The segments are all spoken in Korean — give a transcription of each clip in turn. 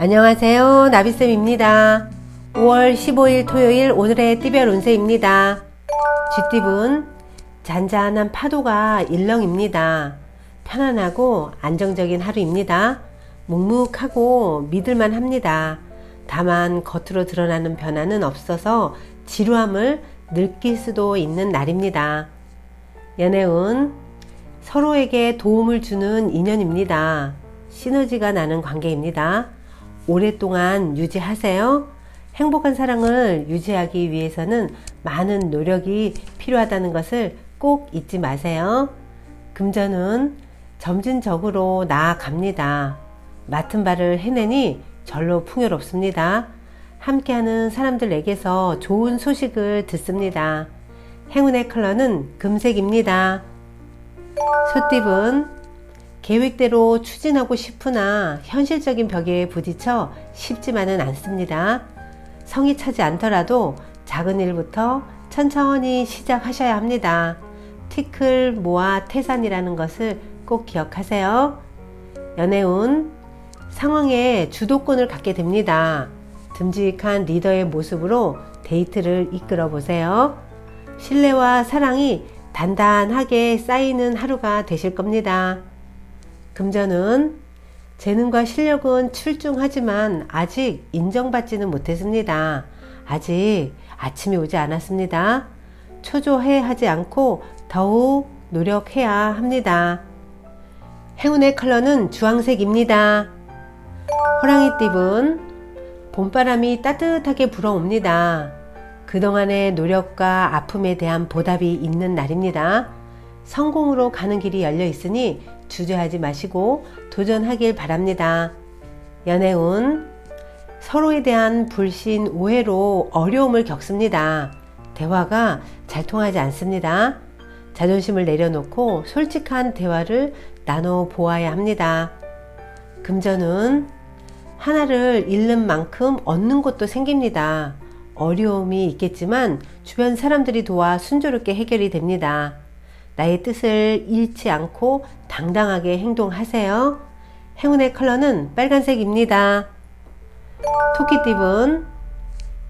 안녕하세요. 나비쌤입니다. 5월 15일 토요일 오늘의 띠별 운세입니다. 쥐띠분 잔잔한 파도가 일렁입니다. 편안하고 안정적인 하루입니다. 묵묵하고 믿을만 합니다. 다만 겉으로 드러나는 변화는 없어서 지루함을 느낄 수도 있는 날입니다. 연애운 서로에게 도움을 주는 인연입니다. 시너지가 나는 관계입니다. 오랫동안 유지하세요. 행복한 사랑을 유지하기 위해서는 많은 노력이 필요하다는 것을 꼭 잊지 마세요. 금전은 점진적으로 나아갑니다. 맡은 바를 해내니 절로 풍요롭습니다. 함께하는 사람들에게서 좋은 소식을 듣습니다. 행운의 컬러는 금색입니다. 소띠분 계획대로 추진하고 싶으나 현실적인 벽에 부딪혀 쉽지만은 않습니다. 성이 차지 않더라도 작은 일부터 천천히 시작하셔야 합니다. 티클, 모아, 태산이라는 것을 꼭 기억하세요. 연애운 상황에 주도권을 갖게 됩니다. 듬직한 리더의 모습으로 데이트를 이끌어 보세요. 신뢰와 사랑이 단단하게 쌓이는 하루가 되실 겁니다. 금전은 재능과 실력은 출중하지만 아직 인정받지는 못했습니다. 아직 아침이 오지 않았습니다. 초조해 하지 않고 더욱 노력해야 합니다. 행운의 컬러는 주황색입니다. 호랑이 띠분 봄바람이 따뜻하게 불어옵니다. 그동안의 노력과 아픔에 대한 보답이 있는 날입니다. 성공으로 가는 길이 열려 있으니 주저하지 마시고 도전하길 바랍니다. 연애운 서로에 대한 불신, 오해로 어려움을 겪습니다. 대화가 잘 통하지 않습니다. 자존심을 내려놓고 솔직한 대화를 나눠 보아야 합니다. 금전은 하나를 잃는 만큼 얻는 것도 생깁니다. 어려움이 있겠지만 주변 사람들이 도와 순조롭게 해결이 됩니다. 나의 뜻을 잃지 않고 당당하게 행동하세요. 행운의 컬러는 빨간색입니다. 토끼띠분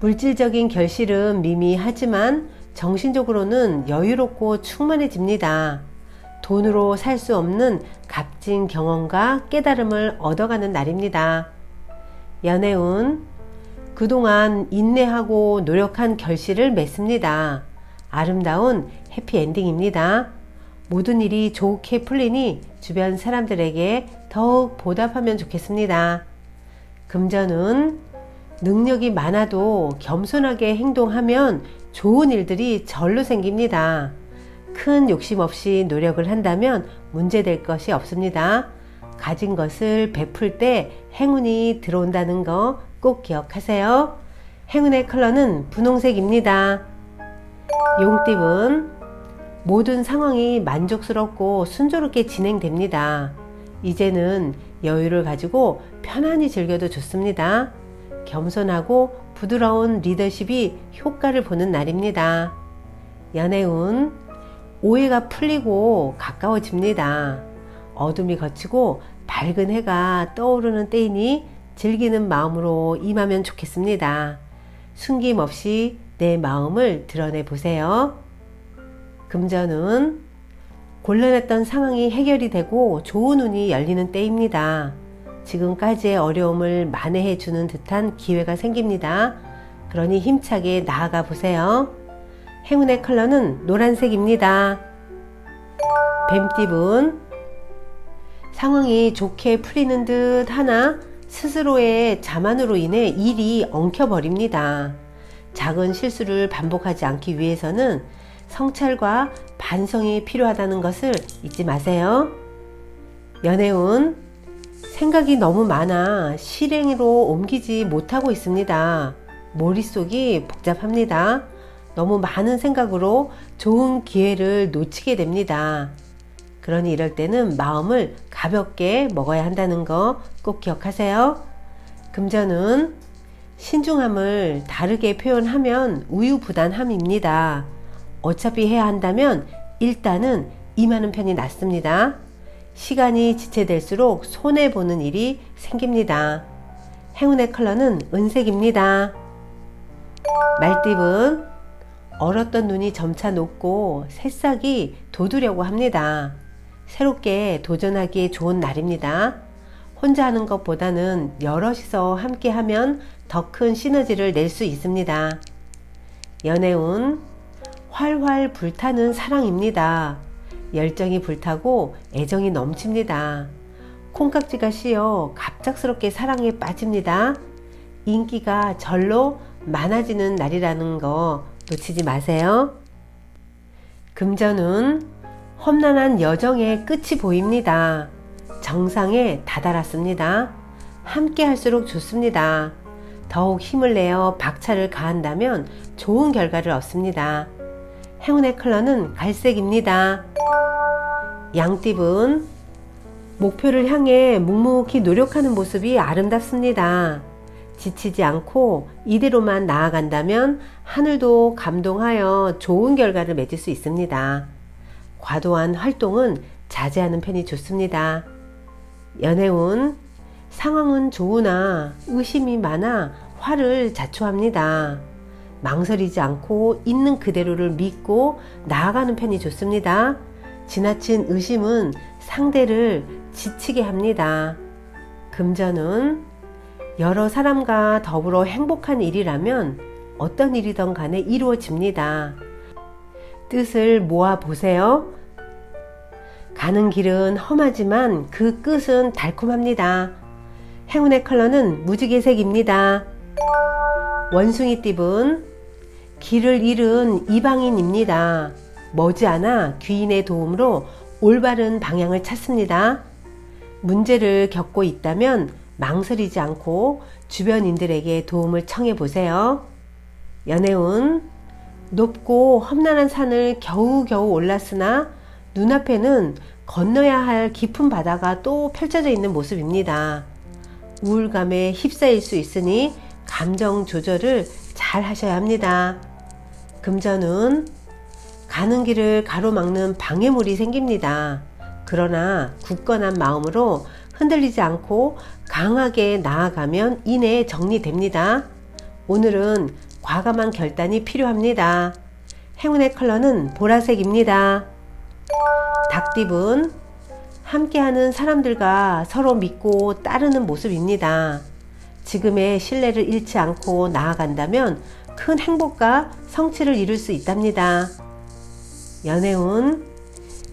물질적인 결실은 미미하지만 정신적으로는 여유롭고 충만해집니다. 돈으로 살 수 없는 값진 경험과 깨달음을 얻어가는 날입니다. 연애운 그동안 인내하고 노력한 결실을 맺습니다. 아름다운 해피엔딩입니다. 모든 일이 좋게 풀리니 주변 사람들에게 더욱 보답하면 좋겠습니다. 금전은 능력이 많아도 겸손하게 행동하면 좋은 일들이 절로 생깁니다. 큰 욕심 없이 노력을 한다면 문제될 것이 없습니다. 가진 것을 베풀 때 행운이 들어온다는 거 꼭 기억하세요. 행운의 컬러는 분홍색입니다. 용띠분 모든 상황이 만족스럽고 순조롭게 진행됩니다. 이제는 여유를 가지고 편안히 즐겨도 좋습니다. 겸손하고 부드러운 리더십이 효과를 보는 날입니다. 연애운 오해가 풀리고 가까워집니다. 어둠이 걷히고 밝은 해가 떠오르는 때이니 즐기는 마음으로 임하면 좋겠습니다. 숨김 없이 내 마음을 드러내 보세요. 금전은 곤란했던 상황이 해결이 되고 좋은 운이 열리는 때입니다. 지금까지의 어려움을 만회해 주는 듯한 기회가 생깁니다. 그러니 힘차게 나아가 보세요. 행운의 컬러는 노란색입니다. 뱀띠분 상황이 좋게 풀리는 듯 하나 스스로의 자만으로 인해 일이 엉켜버립니다. 작은 실수를 반복하지 않기 위해서는 성찰과 반성이 필요하다는 것을 잊지 마세요. 연애운 생각이 너무 많아 실행으로 옮기지 못하고 있습니다. 머릿속이 복잡합니다. 너무 많은 생각으로 좋은 기회를 놓치게 됩니다. 그러니 이럴 때는 마음을 가볍게 먹어야 한다는 거 꼭 기억하세요. 금전은 신중함을 다르게 표현하면 우유부단함입니다. 어차피 해야 한다면 일단은 임하는 편이 낫습니다. 시간이 지체될수록 손해보는 일이 생깁니다. 행운의 컬러는 은색입니다. 말띠분 얼었던 눈이 점차 녹고 새싹이 돋으려고 합니다. 새롭게 도전하기에 좋은 날입니다. 혼자 하는 것보다는 여럿이서 함께 하면 더 큰 시너지를 낼 수 있습니다. 연애운 활활 불타는 사랑입니다. 열정이 불타고 애정이 넘칩니다. 콩깍지가 씌어 갑작스럽게 사랑에 빠집니다. 인기가 절로 많아지는 날이라는 거 놓치지 마세요. 금전운 험난한 여정의 끝이 보입니다. 정상에 다다랐습니다. 함께 할수록 좋습니다. 더욱 힘을 내어 박차를 가한다면 좋은 결과를 얻습니다. 행운의 컬러는 갈색입니다. 양띠분 목표를 향해 묵묵히 노력하는 모습이 아름답습니다. 지치지 않고 이대로만 나아간다면 하늘도 감동하여 좋은 결과를 맺을 수 있습니다. 과도한 활동은 자제하는 편이 좋습니다. 연애운 상황은 좋으나 의심이 많아 화를 자초합니다. 망설이지 않고 있는 그대로를 믿고 나아가는 편이 좋습니다. 지나친 의심은 상대를 지치게 합니다. 금전은 여러 사람과 더불어 행복한 일이라면 어떤 일이든 간에 이루어집니다. 뜻을 모아 보세요. 가는 길은 험하지만 그 끝은 달콤합니다. 행운의 컬러는 무지개색입니다. 원숭이 띠분 길을 잃은 이방인입니다. 머지않아 귀인의 도움으로 올바른 방향을 찾습니다. 문제를 겪고 있다면 망설이지 않고 주변인들에게 도움을 청해 보세요. 연애운 높고 험난한 산을 겨우겨우 올랐으나 눈앞에는 건너야 할 깊은 바다가 또 펼쳐져 있는 모습입니다. 우울감에 휩싸일 수 있으니 감정 조절을 잘 하셔야 합니다. 금전은 가는 길을 가로막는 방해물이 생깁니다. 그러나 굳건한 마음으로 흔들리지 않고 강하게 나아가면 이내 정리됩니다. 오늘은 과감한 결단이 필요합니다. 행운의 컬러는 보라색입니다. 닭띠분 함께하는 사람들과 서로 믿고 따르는 모습입니다. 지금의 신뢰를 잃지 않고 나아간다면 큰 행복과 성취를 이룰 수 있답니다. 연애운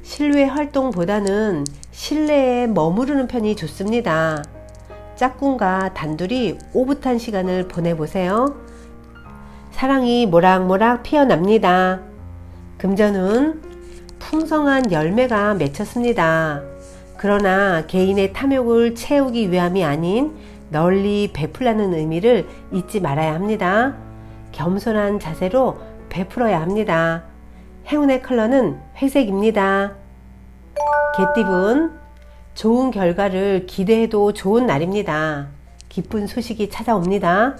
실외 활동보다는 실내에 머무르는 편이 좋습니다. 짝꿍과 단둘이 오붓한 시간을 보내보세요. 사랑이 모락모락 피어납니다. 금전은 풍성한 열매가 맺혔습니다. 그러나 개인의 탐욕을 채우기 위함이 아닌 널리 베풀라는 의미를 잊지 말아야 합니다. 겸손한 자세로 베풀어야 합니다. 행운의 컬러는 회색입니다. 개띠분 좋은 결과를 기대해도 좋은 날입니다. 기쁜 소식이 찾아옵니다.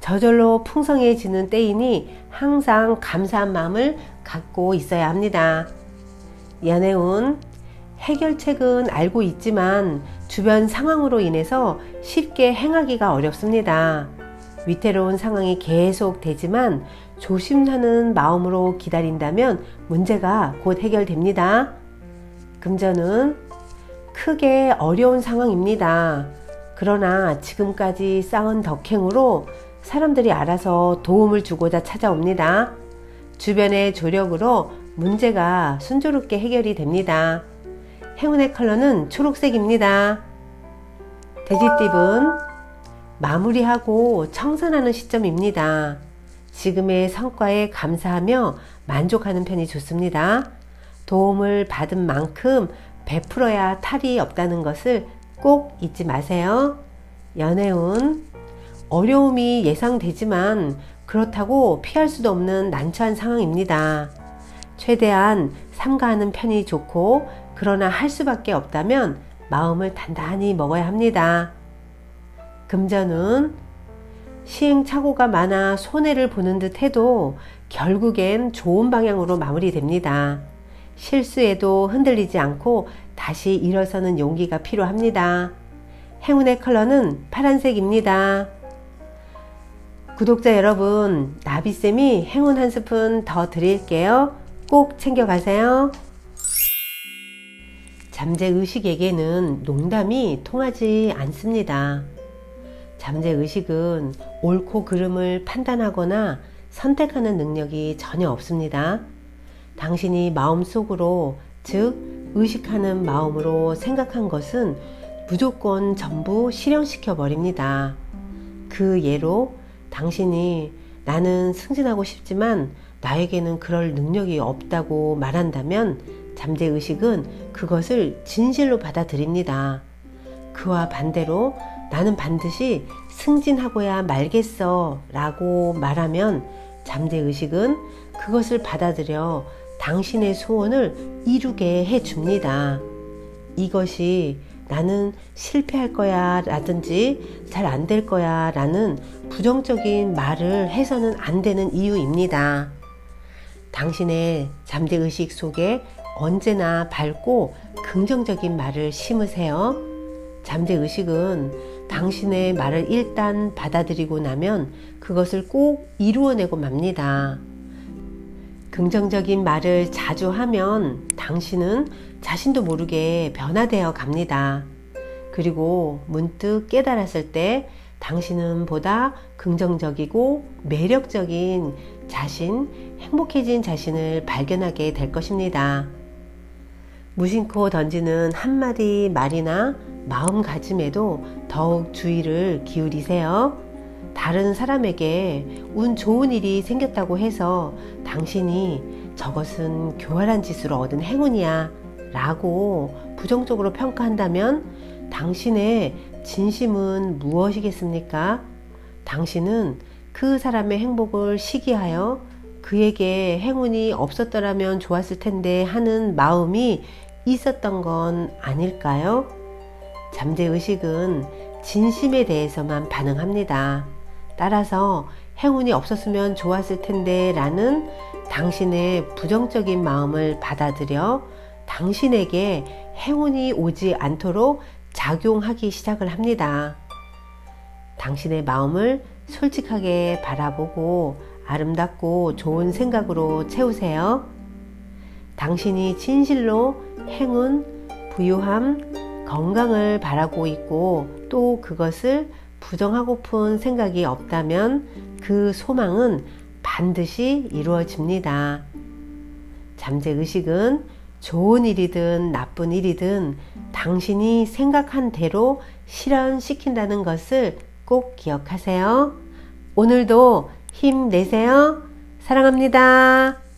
저절로 풍성해지는 때이니 항상 감사한 마음을 갖고 있어야 합니다. 연애운 해결책은 알고 있지만 주변 상황으로 인해서 쉽게 행하기가 어렵습니다. 위태로운 상황이 계속 되지만 조심하는 마음으로 기다린다면 문제가 곧 해결됩니다. 금전은 크게 어려운 상황입니다. 그러나 지금까지 쌓은 덕행으로 사람들이 알아서 도움을 주고자 찾아옵니다. 주변의 조력으로 문제가 순조롭게 해결이 됩니다. 행운의 컬러는 초록색입니다. 돼지띠은 마무리하고 청산하는 시점입니다. 지금의 성과에 감사하며 만족하는 편이 좋습니다. 도움을 받은 만큼 베풀어야 탈이 없다는 것을 꼭 잊지 마세요. 연애운 어려움이 예상되지만 그렇다고 피할 수도 없는 난처한 상황입니다. 최대한 삼가하는 편이 좋고 그러나 할 수밖에 없다면 마음을 단단히 먹어야 합니다. 금전은 시행착오가 많아 손해를 보는 듯 해도 결국엔 좋은 방향으로 마무리됩니다. 실수에도 흔들리지 않고 다시 일어서는 용기가 필요합니다. 행운의 컬러는 파란색입니다. 구독자 여러분, 나비쌤이 행운 한 스푼 더 드릴게요. 꼭 챙겨가세요. 잠재의식에게는 농담이 통하지 않습니다. 잠재의식은 옳고 그름을 판단하거나 선택하는 능력이 전혀 없습니다. 당신이 마음속으로, 즉, 의식하는 마음으로 생각한 것은 무조건 전부 실현시켜 버립니다. 그 예로 당신이 나는 승진하고 싶지만 나에게는 그럴 능력이 없다고 말한다면 잠재의식은 그것을 진실로 받아들입니다. 그와 반대로 나는 반드시 승진하고야 말겠어 라고 말하면 잠재의식은 그것을 받아들여 당신의 소원을 이루게 해 줍니다. 이것이 나는 실패할 거야 라든지 잘 안 될 거야 라는 부정적인 말을 해서는 안 되는 이유입니다. 당신의 잠재의식 속에 언제나 밝고 긍정적인 말을 심으세요. 잠재 의식은 당신의 말을 일단 받아들이고 나면 그것을 꼭 이루어내고 맙니다. 긍정적인 말을 자주 하면 당신은 자신도 모르게 변화되어 갑니다. 그리고 문득 깨달았을 때 당신은 보다 긍정적이고 매력적인 자신, 행복해진 자신을 발견하게 될 것입니다. 무심코 던지는 한마디 말이나 마음가짐에도 더욱 주의를 기울이세요. 다른 사람에게 운 좋은 일이 생겼다고 해서 당신이 저것은 교활한 짓으로 얻은 행운이야 라고 부정적으로 평가한다면 당신의 진심은 무엇이겠습니까? 당신은 그 사람의 행복을 시기하여 그에게 행운이 없었더라면 좋았을 텐데 하는 마음이 있었던 건 아닐까요? 잠재의식은 진심에 대해서만 반응합니다. 따라서 행운이 없었으면 좋았을 텐데 라는 당신의 부정적인 마음을 받아들여 당신에게 행운이 오지 않도록 작용하기 시작을 합니다. 당신의 마음을 솔직하게 바라보고 아름답고 좋은 생각으로 채우세요. 당신이 진실로 행운, 부유함, 건강을 바라고 있고 또 그것을 부정하고픈 생각이 없다면 그 소망은 반드시 이루어집니다. 잠재 의식은 좋은 일이든 나쁜 일이든 당신이 생각한 대로 실현시킨다는 것을 꼭 기억하세요. 오늘도 힘내세요. 사랑합니다.